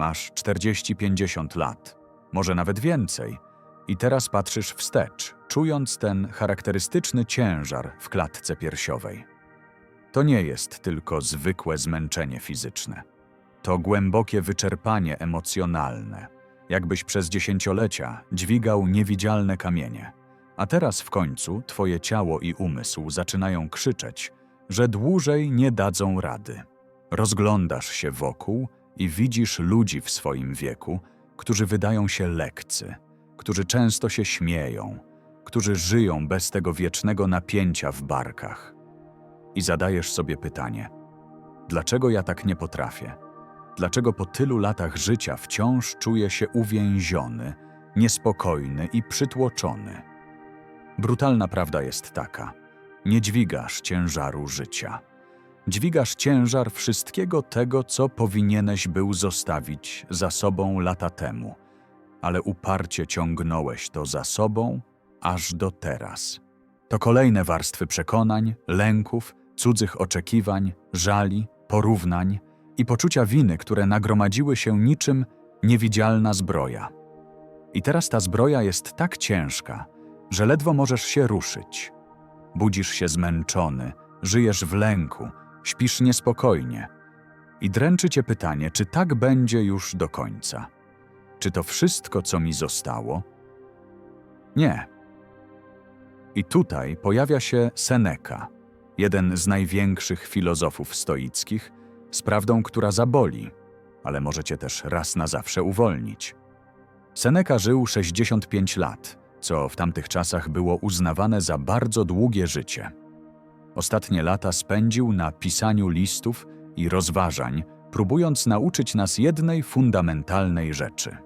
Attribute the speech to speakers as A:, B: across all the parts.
A: Masz 40-50 lat, może nawet więcej, i teraz patrzysz wstecz, czując ten charakterystyczny ciężar w klatce piersiowej. To nie jest tylko zwykłe zmęczenie fizyczne. To głębokie wyczerpanie emocjonalne, jakbyś przez dziesięciolecia dźwigał niewidzialne kamienie. A teraz w końcu twoje ciało i umysł zaczynają krzyczeć, że dłużej nie dadzą rady. Rozglądasz się wokół i widzisz ludzi w swoim wieku, którzy wydają się lekcy, którzy często się śmieją, którzy żyją bez tego wiecznego napięcia w barkach. I zadajesz sobie pytanie: dlaczego ja tak nie potrafię? Dlaczego po tylu latach życia wciąż czuję się uwięziony, niespokojny i przytłoczony? Brutalna prawda jest taka: nie dźwigasz ciężaru życia. Dźwigasz ciężar wszystkiego tego, co powinieneś był zostawić za sobą lata temu, ale uparcie ciągnąłeś to za sobą aż do teraz. To kolejne warstwy przekonań, lęków, cudzych oczekiwań, żali, porównań i poczucia winy, które nagromadziły się niczym niewidzialna zbroja. I teraz ta zbroja jest tak ciężka, że ledwo możesz się ruszyć. Budzisz się zmęczony, żyjesz w lęku, śpisz niespokojnie. I dręczy cię pytanie, czy tak będzie już do końca. Czy to wszystko, co mi zostało? Nie. I tutaj pojawia się Seneca, jeden z największych filozofów stoickich, z prawdą, która zaboli, ale może cię też raz na zawsze uwolnić. Seneca żył 65 lat, co w tamtych czasach było uznawane za bardzo długie życie. Ostatnie lata spędził na pisaniu listów i rozważań, próbując nauczyć nas jednej fundamentalnej rzeczy.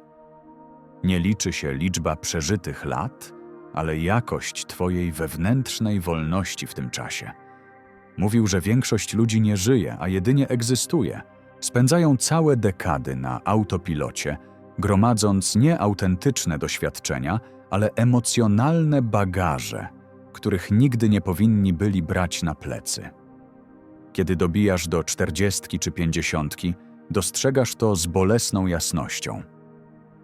A: Nie liczy się liczba przeżytych lat, ale jakość Twojej wewnętrznej wolności w tym czasie. Mówił, że większość ludzi nie żyje, a jedynie egzystuje. Spędzają całe dekady na autopilocie, gromadząc nie autentyczne doświadczenia, ale emocjonalne bagaże, których nigdy nie powinni byli brać na plecy. Kiedy dobijasz do czterdziestki czy pięćdziesiątki, dostrzegasz to z bolesną jasnością.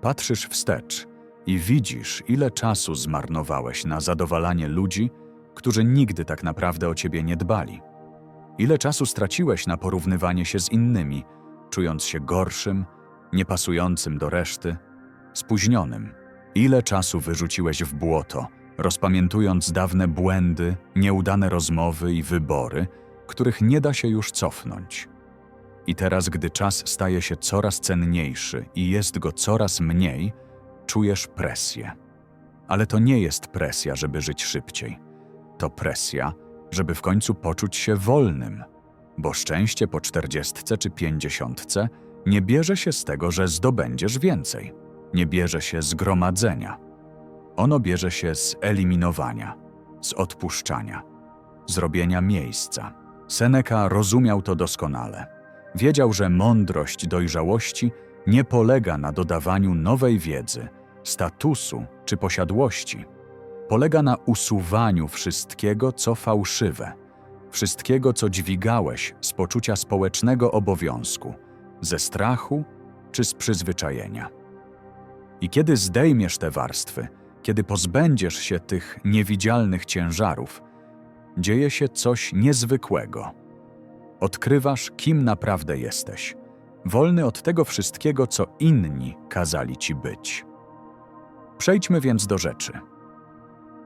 A: Patrzysz wstecz i widzisz, ile czasu zmarnowałeś na zadowalanie ludzi, którzy nigdy tak naprawdę o ciebie nie dbali. Ile czasu straciłeś na porównywanie się z innymi, czując się gorszym, niepasującym do reszty, spóźnionym. Ile czasu wyrzuciłeś w błoto, rozpamiętując dawne błędy, nieudane rozmowy i wybory, których nie da się już cofnąć. I teraz, gdy czas staje się coraz cenniejszy i jest go coraz mniej, czujesz presję. Ale to nie jest presja, żeby żyć szybciej. To presja, żeby w końcu poczuć się wolnym, bo szczęście po czterdziestce czy pięćdziesiątce nie bierze się z tego, że zdobędziesz więcej. Nie bierze się z gromadzenia. Ono bierze się z eliminowania, z odpuszczania, zrobienia miejsca. Seneca rozumiał to doskonale. Wiedział, że mądrość dojrzałości nie polega na dodawaniu nowej wiedzy, statusu czy posiadłości. Polega na usuwaniu wszystkiego, co fałszywe, wszystkiego, co dźwigałeś z poczucia społecznego obowiązku, ze strachu czy z przyzwyczajenia. I kiedy zdejmiesz te warstwy, kiedy pozbędziesz się tych niewidzialnych ciężarów, dzieje się coś niezwykłego. Odkrywasz, kim naprawdę jesteś, wolny od tego wszystkiego, co inni kazali ci być. Przejdźmy więc do rzeczy.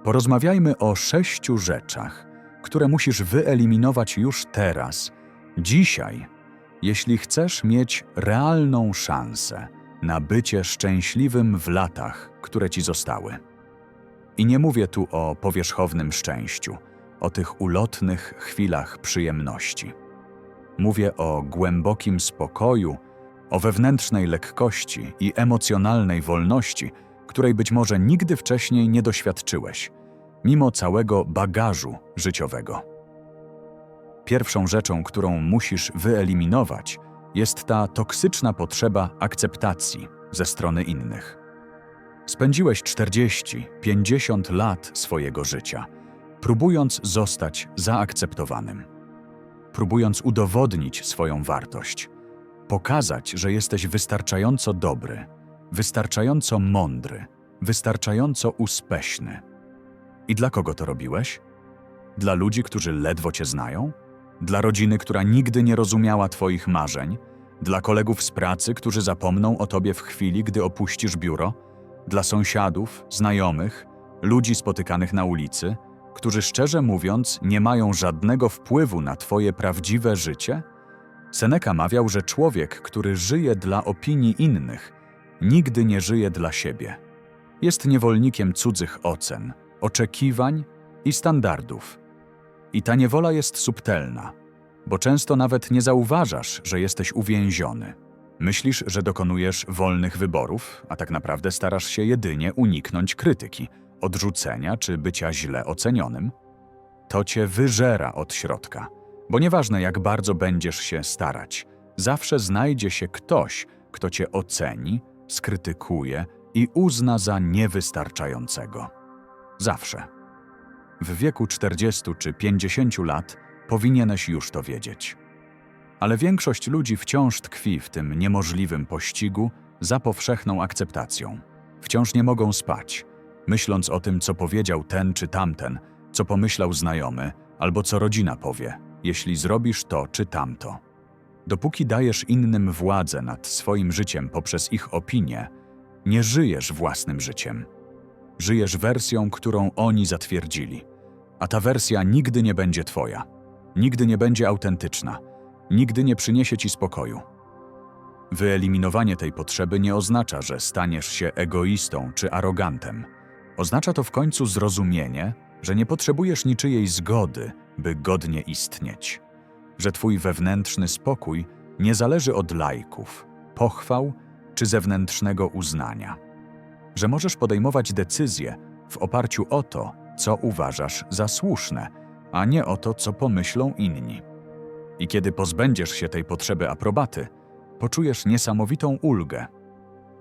A: Porozmawiajmy o sześciu rzeczach, które musisz wyeliminować już teraz, dzisiaj, jeśli chcesz mieć realną szansę na bycie szczęśliwym w latach, które ci zostały. I nie mówię tu o powierzchownym szczęściu, o tych ulotnych chwilach przyjemności. Mówię o głębokim spokoju, o wewnętrznej lekkości i emocjonalnej wolności, której być może nigdy wcześniej nie doświadczyłeś, mimo całego bagażu życiowego. Pierwszą rzeczą, którą musisz wyeliminować, jest ta toksyczna potrzeba akceptacji ze strony innych. Spędziłeś 40, 50 lat swojego życia, próbując zostać zaakceptowanym, próbując udowodnić swoją wartość, Pokazać, że jesteś wystarczająco dobry, wystarczająco mądry, wystarczająco uspeśny. I dla kogo to robiłeś? Dla ludzi, którzy ledwo cię znają? Dla rodziny, która nigdy nie rozumiała twoich marzeń? Dla kolegów z pracy, którzy zapomną o tobie w chwili, gdy opuścisz biuro? Dla sąsiadów, znajomych, ludzi spotykanych na ulicy, którzy szczerze mówiąc nie mają żadnego wpływu na twoje prawdziwe życie? Seneca mawiał, że człowiek, który żyje dla opinii innych, nigdy nie żyje dla siebie. Jest niewolnikiem cudzych ocen, oczekiwań i standardów. I ta niewola jest subtelna, bo często nawet nie zauważasz, że jesteś uwięziony. Myślisz, że dokonujesz wolnych wyborów, a tak naprawdę starasz się jedynie uniknąć krytyki, odrzucenia czy bycia źle ocenionym. To cię wyżera od środka, bo nieważne jak bardzo będziesz się starać, zawsze znajdzie się ktoś, kto cię oceni, skrytykuje i uzna za niewystarczającego. Zawsze. W wieku 40 czy 50 lat powinieneś już to wiedzieć. Ale większość ludzi wciąż tkwi w tym niemożliwym pościgu za powszechną akceptacją. Wciąż nie mogą spać, myśląc o tym, co powiedział ten czy tamten, co pomyślał znajomy, albo co rodzina powie, jeśli zrobisz to czy tamto. Dopóki dajesz innym władzę nad swoim życiem poprzez ich opinie, nie żyjesz własnym życiem. Żyjesz wersją, którą oni zatwierdzili. A ta wersja nigdy nie będzie Twoja. Nigdy nie będzie autentyczna. Nigdy nie przyniesie Ci spokoju. Wyeliminowanie tej potrzeby nie oznacza, że staniesz się egoistą czy arogantem. Oznacza to w końcu zrozumienie, że nie potrzebujesz niczyjej zgody, by godnie istnieć. Że Twój wewnętrzny spokój nie zależy od lajków, pochwał czy zewnętrznego uznania. Że możesz podejmować decyzje w oparciu o to, co uważasz za słuszne, a nie o to, co pomyślą inni. I kiedy pozbędziesz się tej potrzeby aprobaty, poczujesz niesamowitą ulgę,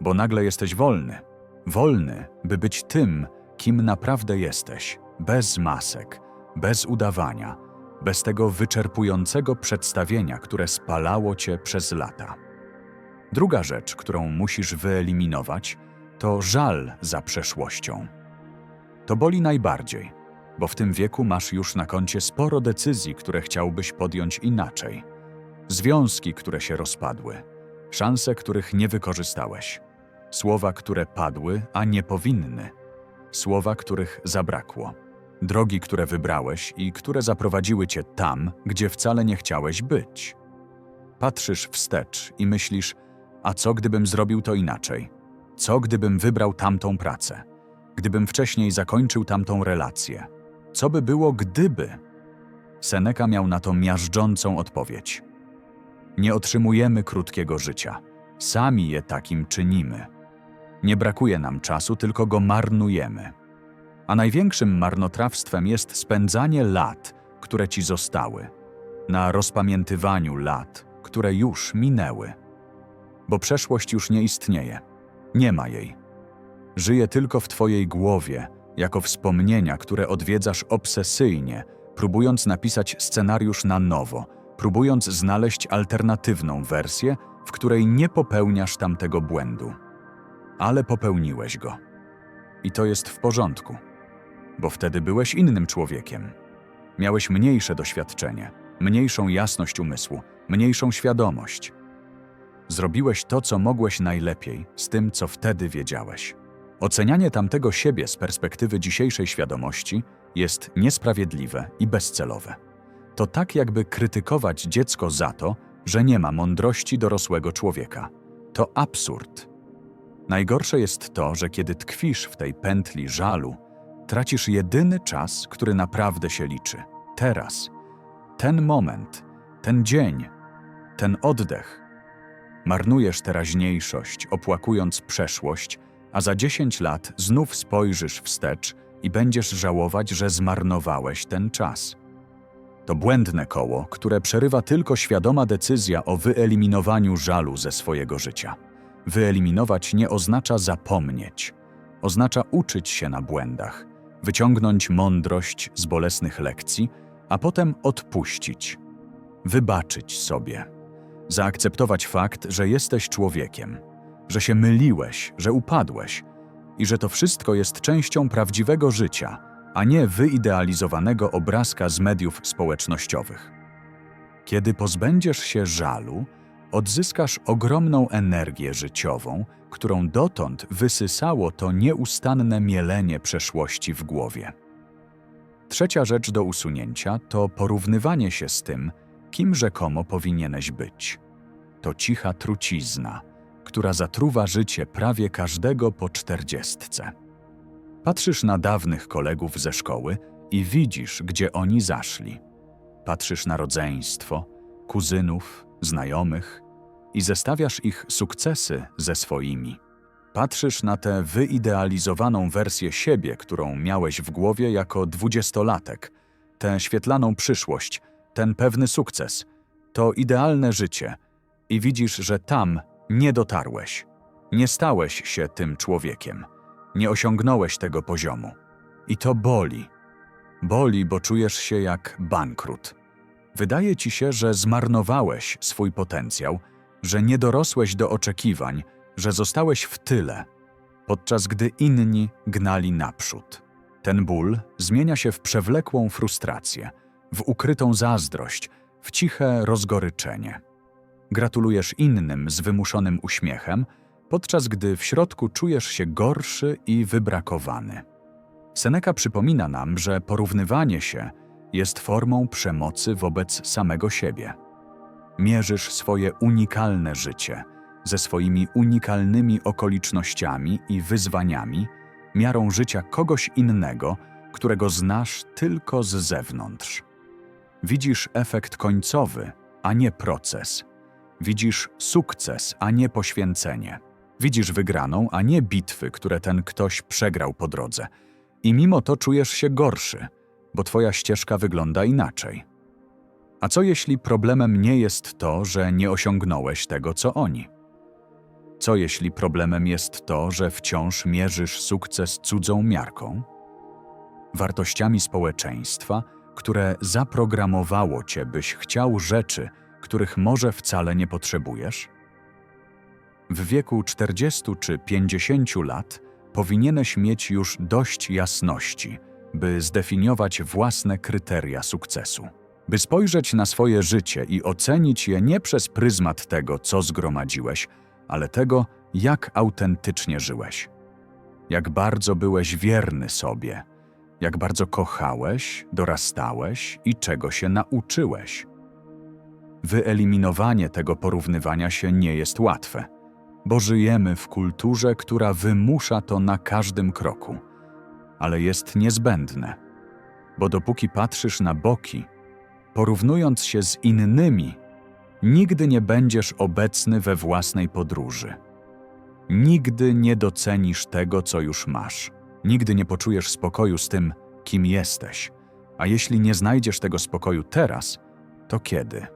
A: bo nagle jesteś wolny. Wolny, by być tym, kim naprawdę jesteś, bez masek, bez udawania, bez tego wyczerpującego przedstawienia, które spalało cię przez lata. Druga rzecz, którą musisz wyeliminować, to żal za przeszłością. To boli najbardziej, bo w tym wieku masz już na koncie sporo decyzji, które chciałbyś podjąć inaczej. Związki, które się rozpadły, szanse, których nie wykorzystałeś, słowa, które padły, a nie powinny, słowa, których zabrakło, drogi, które wybrałeś i które zaprowadziły cię tam, gdzie wcale nie chciałeś być. Patrzysz wstecz i myślisz, a co gdybym zrobił to inaczej? Co gdybym wybrał tamtą pracę? Gdybym wcześniej zakończył tamtą relację? Co by było, gdyby? Seneca miał na to miażdżącą odpowiedź. Nie otrzymujemy krótkiego życia. Sami je takim czynimy. Nie brakuje nam czasu, tylko go marnujemy. A największym marnotrawstwem jest spędzanie lat, które ci zostały, na rozpamiętywaniu lat, które już minęły. Bo przeszłość już nie istnieje. Nie ma jej. Żyje tylko w Twojej głowie, jako wspomnienia, które odwiedzasz obsesyjnie, próbując napisać scenariusz na nowo, próbując znaleźć alternatywną wersję, w której nie popełniasz tamtego błędu. Ale popełniłeś go. I to jest w porządku, bo wtedy byłeś innym człowiekiem. Miałeś mniejsze doświadczenie, mniejszą jasność umysłu, mniejszą świadomość. Zrobiłeś to, co mogłeś najlepiej z tym, co wtedy wiedziałeś. Ocenianie tamtego siebie z perspektywy dzisiejszej świadomości jest niesprawiedliwe i bezcelowe. To tak, jakby krytykować dziecko za to, że nie ma mądrości dorosłego człowieka. To absurd. Najgorsze jest to, że kiedy tkwisz w tej pętli żalu, tracisz jedyny czas, który naprawdę się liczy teraz. Ten moment, ten dzień, ten oddech. Marnujesz teraźniejszość, opłakując przeszłość a za 10 lat znów spojrzysz wstecz i będziesz żałować, że zmarnowałeś ten czas. To błędne koło, które przerywa tylko świadoma decyzja o wyeliminowaniu żalu ze swojego życia. Wyeliminować nie oznacza zapomnieć, oznacza uczyć się na błędach, wyciągnąć mądrość z bolesnych lekcji, a potem odpuścić, wybaczyć sobie, Zaakceptować fakt, że jesteś człowiekiem, że się myliłeś, że upadłeś i że to wszystko jest częścią prawdziwego życia, a nie wyidealizowanego obrazka z mediów społecznościowych. Kiedy pozbędziesz się żalu, odzyskasz ogromną energię życiową, którą dotąd wysysało to nieustanne mielenie przeszłości w głowie. Trzecia rzecz do usunięcia to porównywanie się z tym, kim rzekomo powinieneś być. To cicha trucizna, która zatruwa życie prawie każdego po czterdziestce. Patrzysz na dawnych kolegów ze szkoły i widzisz, gdzie oni zaszli. Patrzysz na rodzeństwo, kuzynów, znajomych i zestawiasz ich sukcesy ze swoimi. Patrzysz na tę wyidealizowaną wersję siebie, którą miałeś w głowie jako dwudziestolatek, tę świetlaną przyszłość, ten pewny sukces, to idealne życie i widzisz, że tam nie dotarłeś. Nie stałeś się tym człowiekiem. Nie osiągnąłeś tego poziomu. I to boli. Boli, bo czujesz się jak bankrut. Wydaje ci się, że zmarnowałeś swój potencjał, że nie dorosłeś do oczekiwań, że zostałeś w tyle, podczas gdy inni gnali naprzód. Ten ból zmienia się w przewlekłą frustrację, w ukrytą zazdrość, w ciche rozgoryczenie. Gratulujesz innym z wymuszonym uśmiechem, podczas gdy w środku czujesz się gorszy i wybrakowany. Seneca przypomina nam, że porównywanie się jest formą przemocy wobec samego siebie. Mierzysz swoje unikalne życie ze swoimi unikalnymi okolicznościami i wyzwaniami, miarą życia kogoś innego, którego znasz tylko z zewnątrz. Widzisz efekt końcowy, a nie proces. Widzisz sukces, a nie poświęcenie. Widzisz wygraną, a nie bitwy, które ten ktoś przegrał po drodze. I mimo to czujesz się gorszy, bo twoja ścieżka wygląda inaczej. A co jeśli problemem nie jest to, że nie osiągnąłeś tego, co oni? Co jeśli problemem jest to, że wciąż mierzysz sukces cudzą miarką? Wartościami społeczeństwa, które zaprogramowało cię, byś chciał rzeczy, których może wcale nie potrzebujesz? W wieku 40 czy 50 lat powinieneś mieć już dość jasności, by zdefiniować własne kryteria sukcesu. By spojrzeć na swoje życie i ocenić je nie przez pryzmat tego, co zgromadziłeś, ale tego, jak autentycznie żyłeś. Jak bardzo byłeś wierny sobie, jak bardzo kochałeś, dorastałeś i czego się nauczyłeś. Wyeliminowanie tego porównywania się nie jest łatwe, bo żyjemy w kulturze, która wymusza to na każdym kroku, ale jest niezbędne, bo dopóki patrzysz na boki, porównując się z innymi, nigdy nie będziesz obecny we własnej podróży. Nigdy nie docenisz tego, co już masz. Nigdy nie poczujesz spokoju z tym, kim jesteś. A jeśli nie znajdziesz tego spokoju teraz, to kiedy?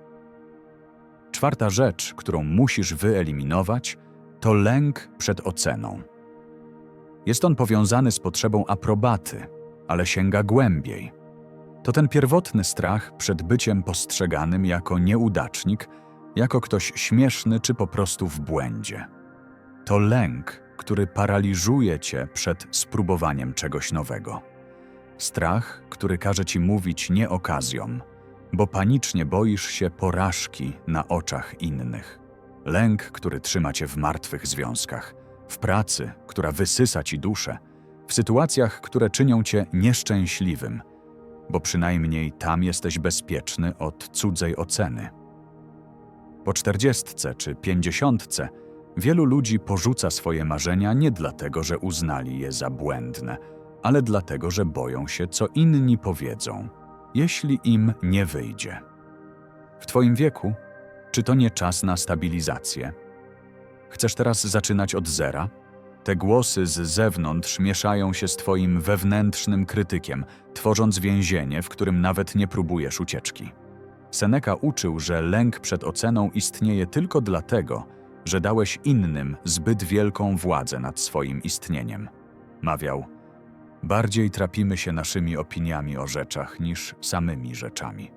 A: Czwarta rzecz, którą musisz wyeliminować, to lęk przed oceną. Jest on powiązany z potrzebą aprobaty, ale sięga głębiej. To ten pierwotny strach przed byciem postrzeganym jako nieudacznik, jako ktoś śmieszny czy po prostu w błędzie. To lęk, który paraliżuje cię przed spróbowaniem czegoś nowego. Strach, który każe ci mówić nie okazją, bo panicznie boisz się porażki na oczach innych. Lęk, który trzyma cię w martwych związkach, w pracy, która wysysa ci duszę, w sytuacjach, które czynią cię nieszczęśliwym, bo przynajmniej tam jesteś bezpieczny od cudzej oceny. Po czterdziestce czy pięćdziesiątce wielu ludzi porzuca swoje marzenia nie dlatego, że uznali je za błędne, ale dlatego, że boją się, co inni powiedzą, jeśli im nie wyjdzie. W Twoim wieku, czy to nie czas na stabilizację? Chcesz teraz zaczynać od zera? Te głosy z zewnątrz mieszają się z Twoim wewnętrznym krytykiem, tworząc więzienie, w którym nawet nie próbujesz ucieczki. Seneca uczył, że lęk przed oceną istnieje tylko dlatego, że dałeś innym zbyt wielką władzę nad swoim istnieniem. Mawiał: Bardziej trapimy się naszymi opiniami o rzeczach niż samymi rzeczami.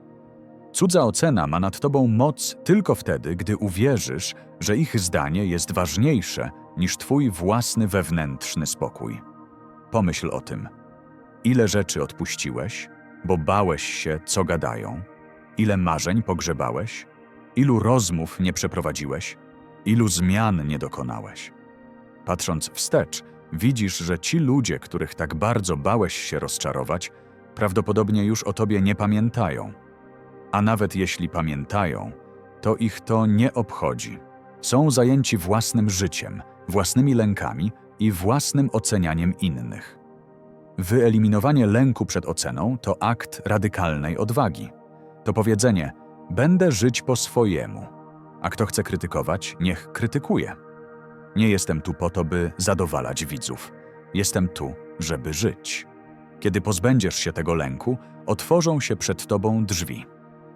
A: Cudza ocena ma nad tobą moc tylko wtedy, gdy uwierzysz, że ich zdanie jest ważniejsze niż twój własny wewnętrzny spokój. Pomyśl o tym. Ile rzeczy odpuściłeś, bo bałeś się, co gadają? Ile marzeń pogrzebałeś? Ilu rozmów nie przeprowadziłeś? Ilu zmian nie dokonałeś? Patrząc wstecz, widzisz, że ci ludzie, których tak bardzo bałeś się rozczarować, prawdopodobnie już o tobie nie pamiętają. A nawet jeśli pamiętają, to ich to nie obchodzi. Są zajęci własnym życiem, własnymi lękami i własnym ocenianiem innych. Wyeliminowanie lęku przed oceną to akt radykalnej odwagi. To powiedzenie: Będę żyć po swojemu, a kto chce krytykować, niech krytykuje. Nie jestem tu po to, by zadowalać widzów. Jestem tu, żeby żyć. Kiedy pozbędziesz się tego lęku, otworzą się przed tobą drzwi.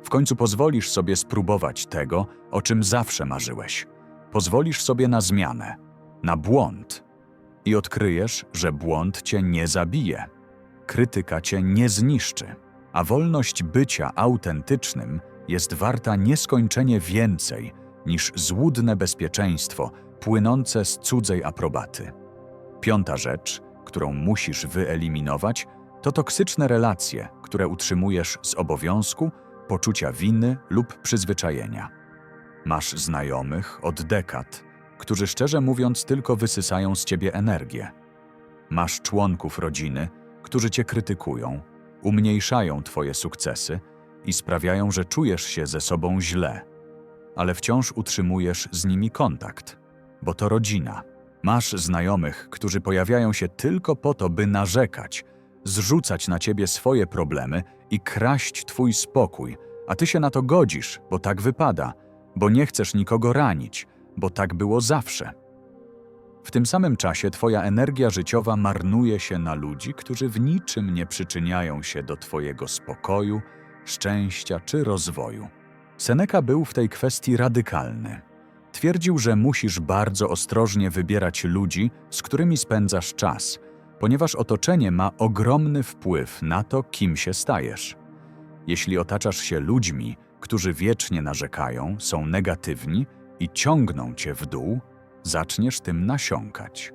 A: W końcu pozwolisz sobie spróbować tego, o czym zawsze marzyłeś. Pozwolisz sobie na zmianę, na błąd. I odkryjesz, że błąd cię nie zabije. Krytyka cię nie zniszczy. A wolność bycia autentycznym jest warta nieskończenie więcej niż złudne bezpieczeństwo płynące z cudzej aprobaty. Piąta rzecz, którą musisz wyeliminować, to toksyczne relacje, które utrzymujesz z obowiązku, poczucia winy lub przyzwyczajenia. Masz znajomych od dekad, którzy szczerze mówiąc tylko wysysają z ciebie energię. Masz członków rodziny, którzy cię krytykują, umniejszają twoje sukcesy i sprawiają, że czujesz się ze sobą źle, ale wciąż utrzymujesz z nimi kontakt, bo to rodzina. Masz znajomych, którzy pojawiają się tylko po to, by narzekać, zrzucać na ciebie swoje problemy i kraść twój spokój, a ty się na to godzisz, bo tak wypada, bo nie chcesz nikogo ranić, bo tak było zawsze. W tym samym czasie twoja energia życiowa marnuje się na ludzi, którzy w niczym nie przyczyniają się do twojego spokoju, szczęścia czy rozwoju. Seneca był w tej kwestii radykalny. Twierdził, że musisz bardzo ostrożnie wybierać ludzi, z którymi spędzasz czas, ponieważ otoczenie ma ogromny wpływ na to, kim się stajesz. Jeśli otaczasz się ludźmi, którzy wiecznie narzekają, są negatywni i ciągną cię w dół, zaczniesz tym nasiąkać.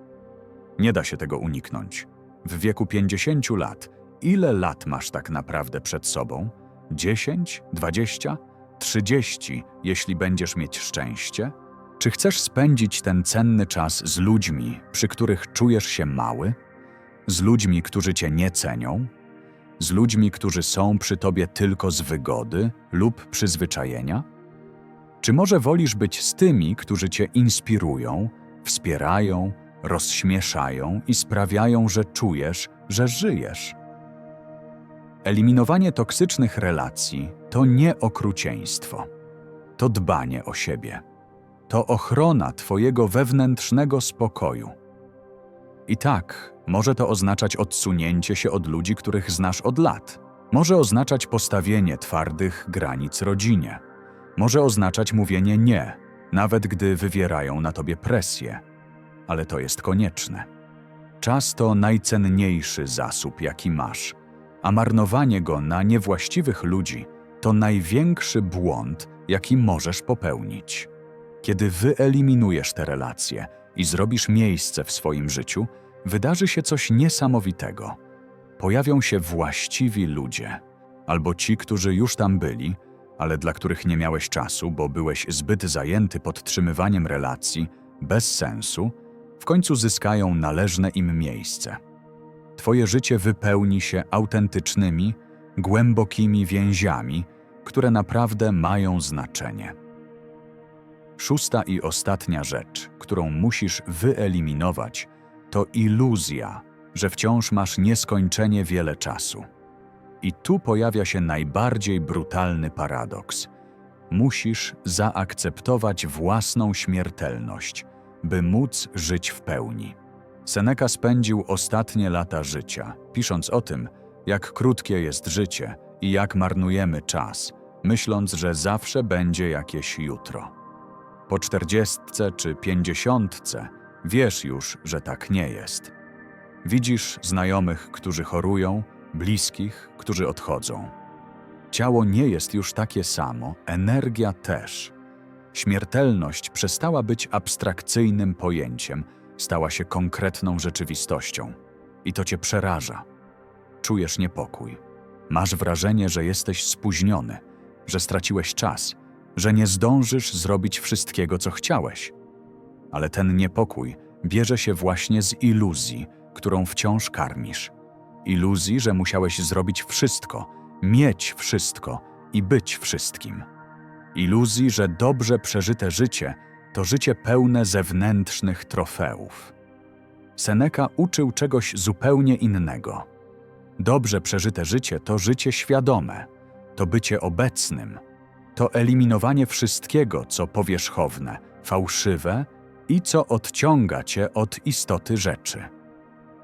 A: Nie da się tego uniknąć. W wieku 50 lat, ile lat masz tak naprawdę przed sobą? 10, 20, 30, jeśli będziesz mieć szczęście? Czy chcesz spędzić ten cenny czas z ludźmi, przy których czujesz się mały? Z ludźmi, którzy cię nie cenią? Z ludźmi, którzy są przy tobie tylko z wygody lub przyzwyczajenia? Czy może wolisz być z tymi, którzy cię inspirują, wspierają, rozśmieszają i sprawiają, że czujesz, że żyjesz? Eliminowanie toksycznych relacji to nie okrucieństwo, to dbanie o siebie, to ochrona Twojego wewnętrznego spokoju. I tak, może to oznaczać odsunięcie się od ludzi, których znasz od lat. Może oznaczać postawienie twardych granic rodzinie. Może oznaczać mówienie nie, nawet gdy wywierają na tobie presję. Ale to jest konieczne. Czas to najcenniejszy zasób, jaki masz, a marnowanie go na niewłaściwych ludzi to największy błąd, jaki możesz popełnić. Kiedy wyeliminujesz te relacje i zrobisz miejsce w swoim życiu, wydarzy się coś niesamowitego. Pojawią się właściwi ludzie, albo ci, którzy już tam byli, ale dla których nie miałeś czasu, bo byłeś zbyt zajęty podtrzymywaniem relacji bez sensu, w końcu zyskają należne im miejsce. Twoje życie wypełni się autentycznymi, głębokimi więziami, które naprawdę mają znaczenie. Szósta i ostatnia rzecz, którą musisz wyeliminować, to iluzja, że wciąż masz nieskończenie wiele czasu. I tu pojawia się najbardziej brutalny paradoks. Musisz zaakceptować własną śmiertelność, by móc żyć w pełni. Seneca spędził ostatnie lata życia, pisząc o tym, jak krótkie jest życie i jak marnujemy czas, myśląc, że zawsze będzie jakieś jutro. Po czterdziestce czy pięćdziesiątce wiesz już, że tak nie jest. Widzisz znajomych, którzy chorują, bliskich, którzy odchodzą. Ciało nie jest już takie samo, energia też. Śmiertelność przestała być abstrakcyjnym pojęciem, stała się konkretną rzeczywistością. I to cię przeraża. Czujesz niepokój. Masz wrażenie, że jesteś spóźniony, że straciłeś czas, że nie zdążysz zrobić wszystkiego, co chciałeś. Ale ten niepokój bierze się właśnie z iluzji, którą wciąż karmisz. Iluzji, że musiałeś zrobić wszystko, mieć wszystko i być wszystkim. Iluzji, że dobrze przeżyte życie to życie pełne zewnętrznych trofeów. Seneca uczył czegoś zupełnie innego. Dobrze przeżyte życie to życie świadome, to bycie obecnym, to eliminowanie wszystkiego, co powierzchowne, fałszywe i co odciąga cię od istoty rzeczy.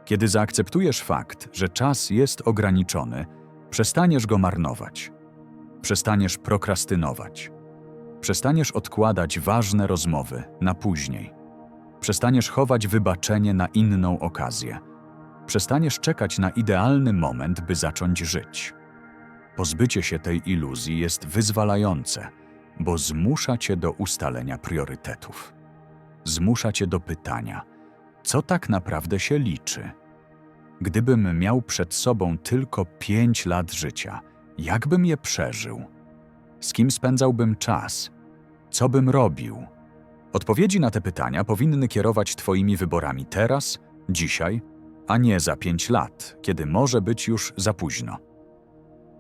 A: Kiedy zaakceptujesz fakt, że czas jest ograniczony, przestaniesz go marnować, przestaniesz prokrastynować, przestaniesz odkładać ważne rozmowy na później, przestaniesz chować wybaczenie na inną okazję, przestaniesz czekać na idealny moment, by zacząć żyć. Pozbycie się tej iluzji jest wyzwalające, bo zmusza cię do ustalenia priorytetów. Zmusza cię do pytania, co tak naprawdę się liczy. Gdybym miał przed sobą tylko pięć lat życia, jak bym je przeżył? Z kim spędzałbym czas? Co bym robił? Odpowiedzi na te pytania powinny kierować Twoimi wyborami teraz, dzisiaj, a nie za pięć lat, kiedy może być już za późno.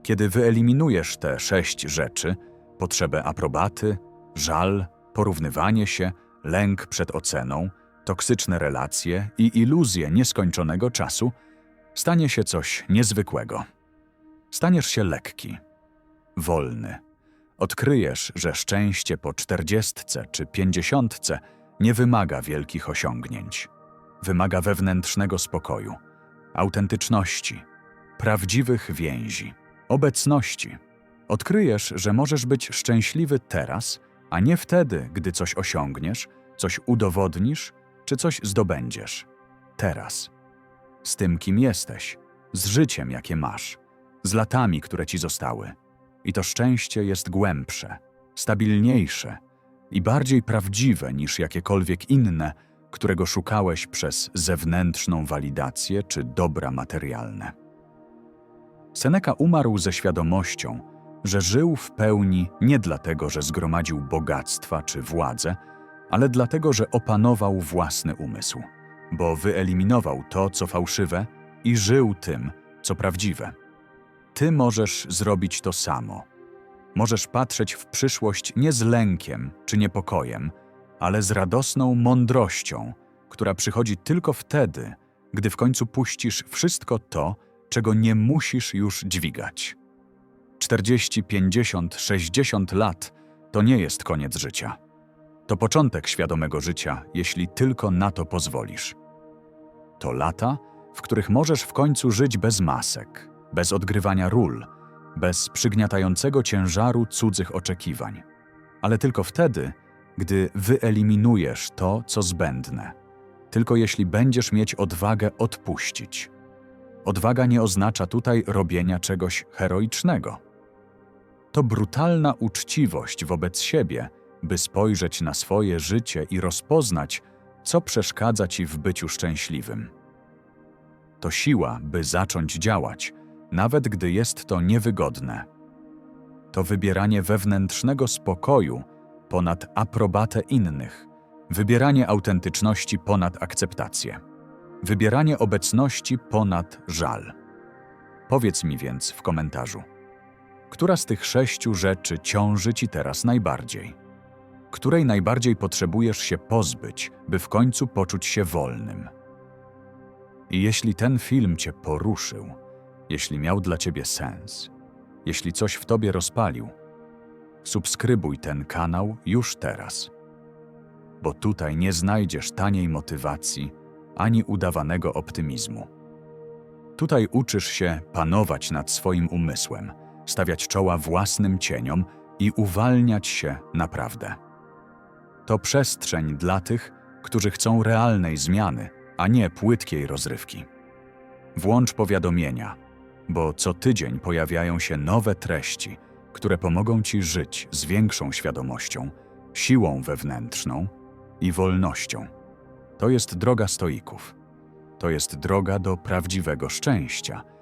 A: Kiedy wyeliminujesz te sześć rzeczy potrzebę aprobaty, żal, porównywanie się, lęk przed oceną, toksyczne relacje i iluzję nieskończonego czasu stanie się coś niezwykłego. Staniesz się lekki, wolny. Odkryjesz, że szczęście po czterdziestce czy pięćdziesiątce nie wymaga wielkich osiągnięć. Wymaga wewnętrznego spokoju, autentyczności, prawdziwych więzi, obecności. Odkryjesz, że możesz być szczęśliwy teraz, a nie wtedy, gdy coś osiągniesz, coś udowodnisz czy coś zdobędziesz. Teraz. Z tym, kim jesteś, z życiem, jakie masz, z latami, które ci zostały. I to szczęście jest głębsze, stabilniejsze i bardziej prawdziwe niż jakiekolwiek inne, którego szukałeś przez zewnętrzną walidację czy dobra materialne. Seneca umarł ze świadomością, że żył w pełni nie dlatego, że zgromadził bogactwa czy władzę, ale dlatego, że opanował własny umysł, bo wyeliminował to, co fałszywe i żył tym, co prawdziwe. Ty możesz zrobić to samo. Możesz patrzeć w przyszłość nie z lękiem czy niepokojem, ale z radosną mądrością, która przychodzi tylko wtedy, gdy w końcu puścisz wszystko to, czego nie musisz już dźwigać. 40, 50, 60 lat to nie jest koniec życia. To początek świadomego życia, jeśli tylko na to pozwolisz. To lata, w których możesz w końcu żyć bez masek, bez odgrywania ról, bez przygniatającego ciężaru cudzych oczekiwań, ale tylko wtedy, gdy wyeliminujesz to, co zbędne. Tylko jeśli będziesz mieć odwagę odpuścić. Odwaga nie oznacza tutaj robienia czegoś heroicznego. To brutalna uczciwość wobec siebie, by spojrzeć na swoje życie i rozpoznać, co przeszkadza ci w byciu szczęśliwym. To siła, by zacząć działać, nawet gdy jest to niewygodne. To wybieranie wewnętrznego spokoju ponad aprobatę innych, wybieranie autentyczności ponad akceptację, wybieranie obecności ponad żal. Powiedz mi więc w komentarzu, która z tych sześciu rzeczy ciąży ci teraz najbardziej? której najbardziej potrzebujesz się pozbyć, by w końcu poczuć się wolnym. I jeśli ten film Cię poruszył, jeśli miał dla Ciebie sens, jeśli coś w Tobie rozpalił, subskrybuj ten kanał już teraz. Bo tutaj nie znajdziesz taniej motywacji ani udawanego optymizmu. Tutaj uczysz się panować nad swoim umysłem, stawiać czoła własnym cieniom i uwalniać się naprawdę. To przestrzeń dla tych, którzy chcą realnej zmiany, a nie płytkiej rozrywki. Włącz powiadomienia, bo co tydzień pojawiają się nowe treści, które pomogą ci żyć z większą świadomością, siłą wewnętrzną i wolnością. To jest droga stoików. To jest droga do prawdziwego szczęścia